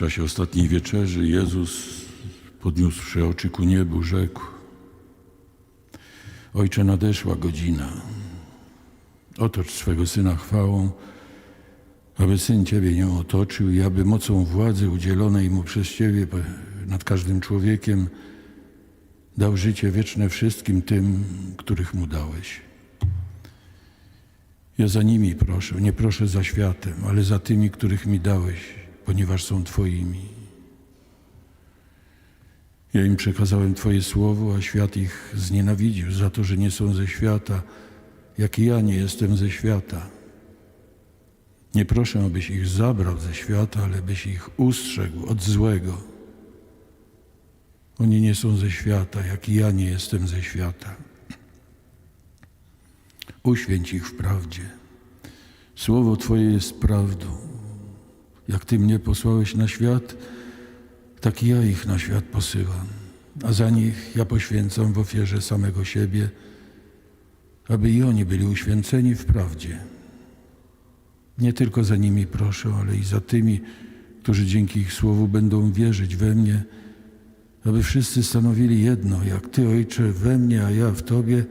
czasie ostatniej wieczerzy Jezus, podniósłszy oczy ku niebu, rzekł: Ojcze, nadeszła godzina. Otocz swego syna chwałą, aby syn Ciebie nią otoczył i aby mocą władzy udzielonej mu przez Ciebie nad każdym człowiekiem dał życie wieczne wszystkim tym, których mu dałeś. Ja za nimi proszę, nie proszę za światem, ale za tymi, których mi dałeś, ponieważ są Twoimi. Ja im przekazałem Twoje słowo, a świat ich znienawidził za to, że nie są ze świata, jak i ja nie jestem ze świata. Nie proszę, abyś ich zabrał ze świata, ale byś ich ustrzegł od złego. Oni nie są ze świata, jak i ja nie jestem ze świata. Uświęć ich w prawdzie. Słowo Twoje jest prawdą. Jak Ty mnie posłałeś na świat, tak i ja ich na świat posyłam. A za nich ja poświęcam w ofierze samego siebie, aby i oni byli uświęceni w prawdzie. Nie tylko za nimi proszę, ale i za tymi, którzy dzięki ich słowu będą wierzyć we mnie, aby wszyscy stanowili jedno, jak Ty, Ojcze, we mnie, a ja w Tobie,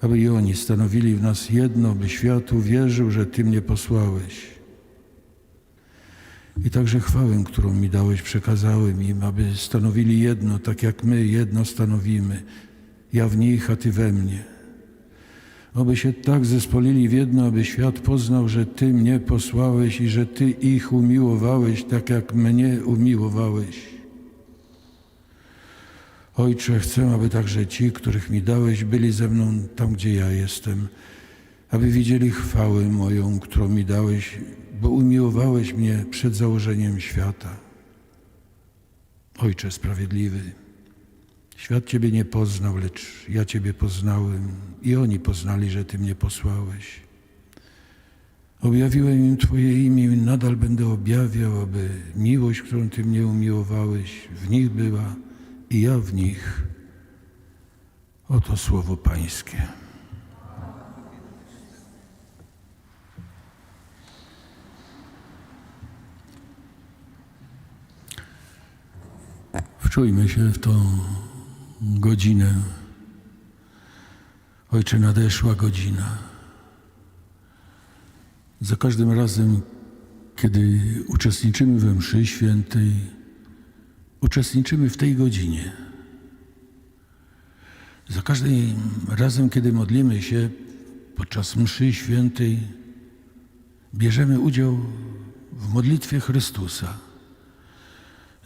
aby i oni stanowili w nas jedno, by świat uwierzył, że Ty mnie posłałeś. I także chwałę, którą mi dałeś, przekazałem im, aby stanowili jedno, tak jak my jedno stanowimy. Ja w nich, a Ty we mnie. Oby się tak zespolili w jedno, aby świat poznał, że Ty mnie posłałeś i że Ty ich umiłowałeś, tak jak mnie umiłowałeś. Ojcze, chcę, aby także ci, których mi dałeś, byli ze mną tam, gdzie ja jestem, aby widzieli chwałę moją, którą mi dałeś, bo umiłowałeś mnie przed założeniem świata. Ojcze sprawiedliwy, świat Ciebie nie poznał, lecz ja Ciebie poznałem i oni poznali, że Ty mnie posłałeś. Objawiłem im Twoje imię i nadal będę objawiał, aby miłość, którą Ty mnie umiłowałeś, w nich była i ja w nich. Oto słowo Pańskie. Wczujmy się w tą godzinę. Ojcze, nadeszła godzina. Za każdym razem, kiedy uczestniczymy we mszy świętej, uczestniczymy w tej godzinie. Za każdym razem, kiedy modlimy się podczas mszy świętej, bierzemy udział w modlitwie Chrystusa.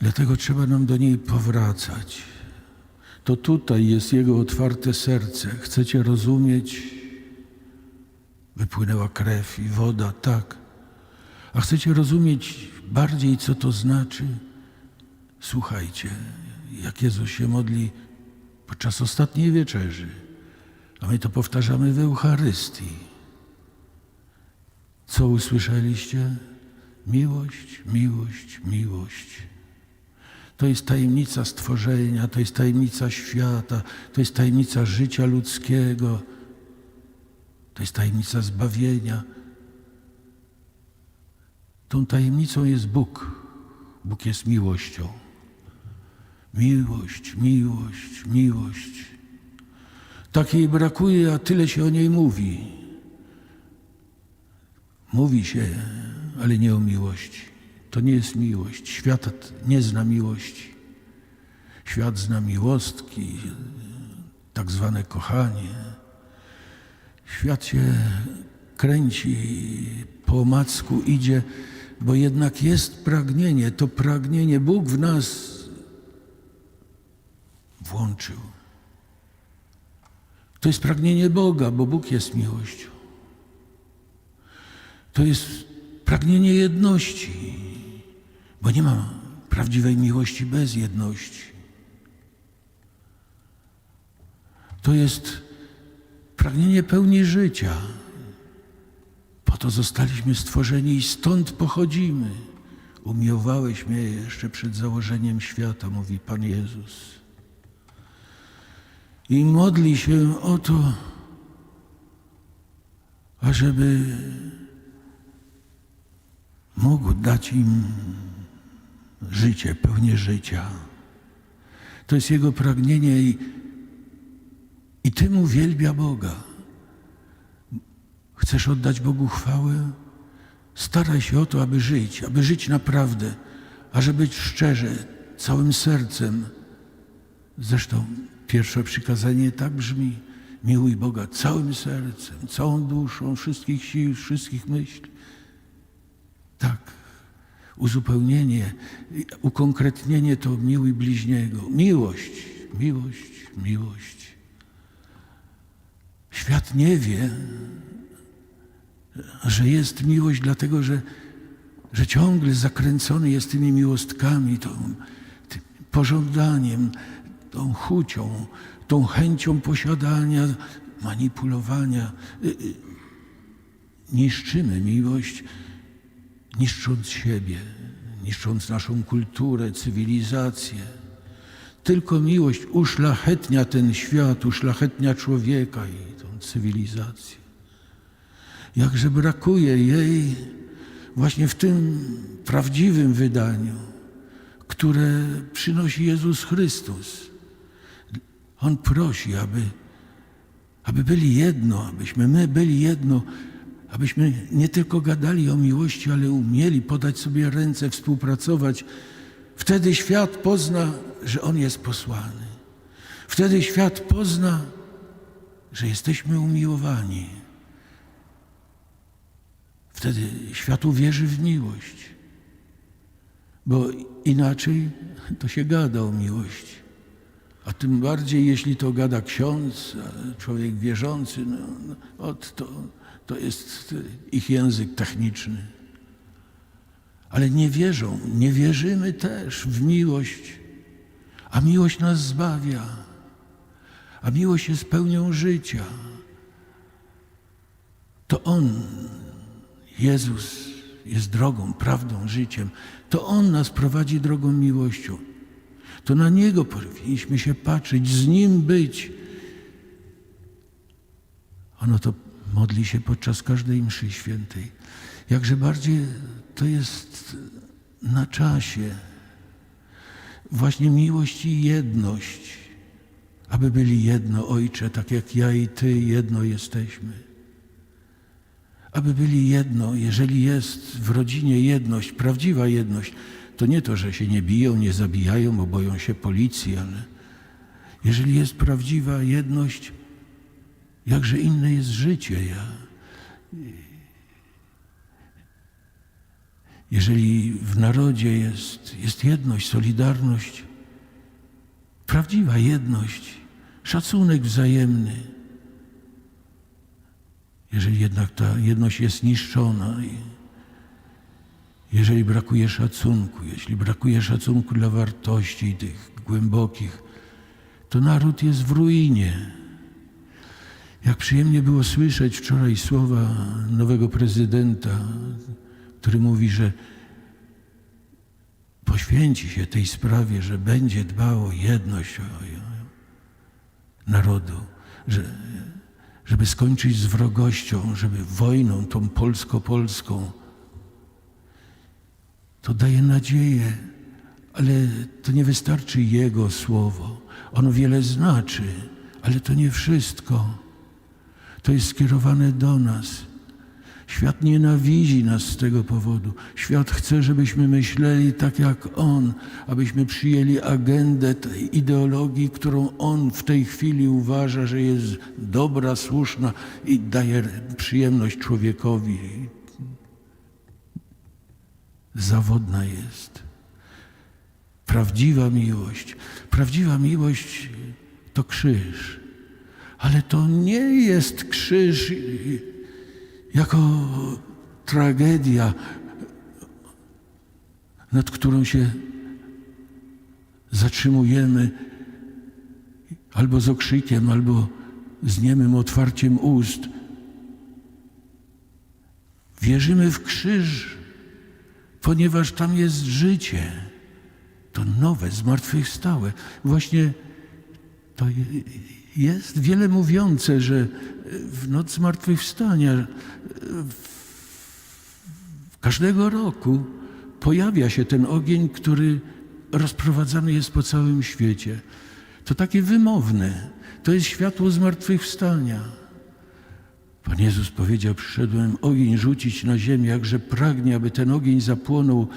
Dlatego trzeba nam do niej powracać. To tutaj jest Jego otwarte serce. Chcecie rozumieć? Wypłynęła krew i woda, tak. A chcecie rozumieć bardziej, co to znaczy? Słuchajcie, jak Jezus się modli podczas ostatniej wieczerzy, a my to powtarzamy w Eucharystii. Co usłyszeliście? Miłość, miłość, miłość. To jest tajemnica stworzenia, to jest tajemnica świata, to jest tajemnica życia ludzkiego, to jest tajemnica zbawienia. Tą tajemnicą jest Bóg. Bóg jest miłością. Miłość, miłość, miłość. Takiej brakuje, a tyle się o niej mówi. Mówi się, ale nie o miłości. To nie jest miłość. Świat nie zna miłości. Świat zna miłostki, tak zwane kochanie. Świat się kręci, po omacku idzie, bo jednak jest pragnienie. To pragnienie Bóg w nas włączył. To jest pragnienie Boga, bo Bóg jest miłością. To jest pragnienie jedności, bo nie ma prawdziwej miłości bez jedności. To jest pragnienie pełni życia. Po to zostaliśmy stworzeni i stąd pochodzimy. Umiłowałeś mnie jeszcze przed założeniem świata, mówi Pan Jezus i modli się o to, ażeby mógł dać im życie, pełnię życia. To jest Jego pragnienie i, i tym uwielbia Boga. Chcesz oddać Bogu chwałę? Staraj się o to, aby żyć, aby żyć naprawdę, a żeby być szczerze, całym sercem. Zresztą pierwsze przykazanie tak brzmi: miłuj Boga całym sercem, całą duszą, wszystkich sił, wszystkich myśli. Tak. Uzupełnienie, ukonkretnienie to miłuj bliźniego. Miłość, miłość, miłość. Świat nie wie, że jest miłość, dlatego że, że ciągle zakręcony jest tymi miłostkami, tą, tym pożądaniem, tą chucią, tą chęcią posiadania, manipulowania. Y, y, Niszczymy miłość, niszcząc siebie, niszcząc naszą kulturę, cywilizację. Tylko miłość uszlachetnia ten świat, uszlachetnia człowieka i tą cywilizację. Jakże brakuje jej właśnie w tym prawdziwym wydaniu, które przynosi Jezus Chrystus. On prosi, aby, aby byli jedno, abyśmy my byli jedno, abyśmy nie tylko gadali o miłości, ale umieli podać sobie ręce, współpracować. Wtedy świat pozna, że On jest posłany. Wtedy świat pozna, że jesteśmy umiłowani. Wtedy świat uwierzy w miłość, bo inaczej to się gada o miłości. A tym bardziej, jeśli to gada ksiądz, człowiek wierzący, no, no, od to, to jest ich język techniczny. Ale nie wierzą, nie wierzymy też w miłość, a miłość nas zbawia, a miłość jest pełnią życia. To On, Jezus, jest drogą, prawdą, życiem. To On nas prowadzi drogą miłością. To na Niego powinniśmy się patrzeć, z Nim być. Ono to modli się podczas każdej mszy świętej. Jakże bardziej to jest na czasie. Właśnie miłość i jedność. Aby byli jedno, Ojcze, tak jak ja i Ty jedno jesteśmy. Aby byli jedno, jeżeli jest w rodzinie jedność, prawdziwa jedność, to nie to, że się nie biją, nie zabijają, bo boją się policji, ale jeżeli jest prawdziwa jedność, jakże inne jest życie. Ja. Jeżeli w narodzie jest, jest jedność, solidarność, prawdziwa jedność, szacunek wzajemny, jeżeli jednak ta jedność jest niszczona, jeżeli brakuje szacunku, jeśli brakuje szacunku dla wartości tych głębokich, to naród jest w ruinie. Jak przyjemnie było słyszeć wczoraj słowa nowego prezydenta, który mówi, że poświęci się tej sprawie, że będzie dbał o jedność narodu, że, żeby skończyć z wrogością, żeby wojną tą polsko-polską. To daje nadzieję, ale to nie wystarczy Jego słowo. Ono wiele znaczy, ale to nie wszystko. To jest skierowane do nas. Świat nienawidzi nas z tego powodu. Świat chce, żebyśmy myśleli tak jak On, abyśmy przyjęli agendę tej ideologii, którą On w tej chwili uważa, że jest dobra, słuszna i daje przyjemność człowiekowi. Zawodna jest. Prawdziwa miłość. Prawdziwa miłość to krzyż. Ale to nie jest krzyż jako tragedia, nad którą się zatrzymujemy albo z okrzykiem, albo z niemym otwarciem ust. Wierzymy w krzyż, ponieważ tam jest życie. To nowe, zmartwychwstałe. Właśnie to jest wiele mówiące, że w noc zmartwychwstania każdego roku pojawia się ten ogień, który rozprowadzany jest po całym świecie. To takie wymowne. To jest światło zmartwychwstania. Pan Jezus powiedział, przyszedłem ogień rzucić na ziemię, jakże pragnie, aby ten ogień zapłonął,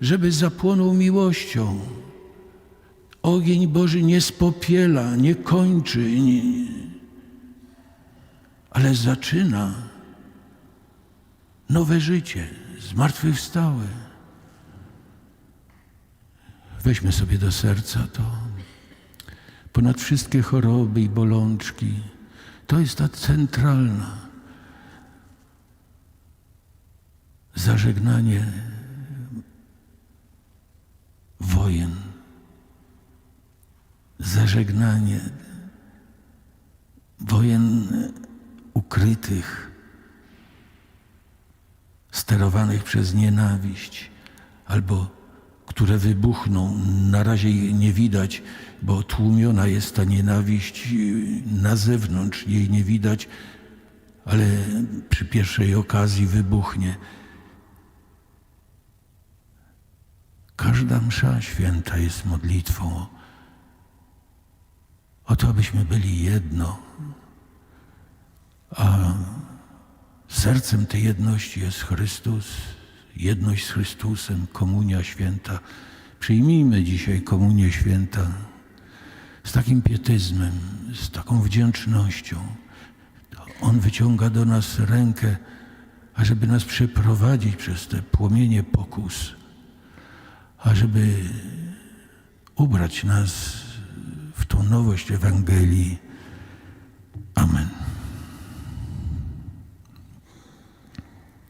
żeby zapłonął miłością. Ogień Boży nie spopiela, nie kończy, nie, ale zaczyna nowe życie, zmartwychwstałe. Weźmy sobie do serca to. Ponad wszystkie choroby i bolączki, to jest ta centralna. Zażegnanie wojen, zażegnanie wojen ukrytych, sterowanych przez nienawiść, albo które wybuchną. Na razie jej nie widać, bo tłumiona jest ta nienawiść na zewnątrz, jej nie widać, ale przy pierwszej okazji wybuchnie. Każda msza święta jest modlitwą o to, abyśmy byli jedno. A sercem tej jedności jest Chrystus, jedność z Chrystusem, komunia święta. Przyjmijmy dzisiaj komunię święta z takim pietyzmem, z taką wdzięcznością. On wyciąga do nas rękę, ażeby nas przeprowadzić przez te płomienie pokus, ażeby ubrać nas tą nowość Ewangelii. Amen.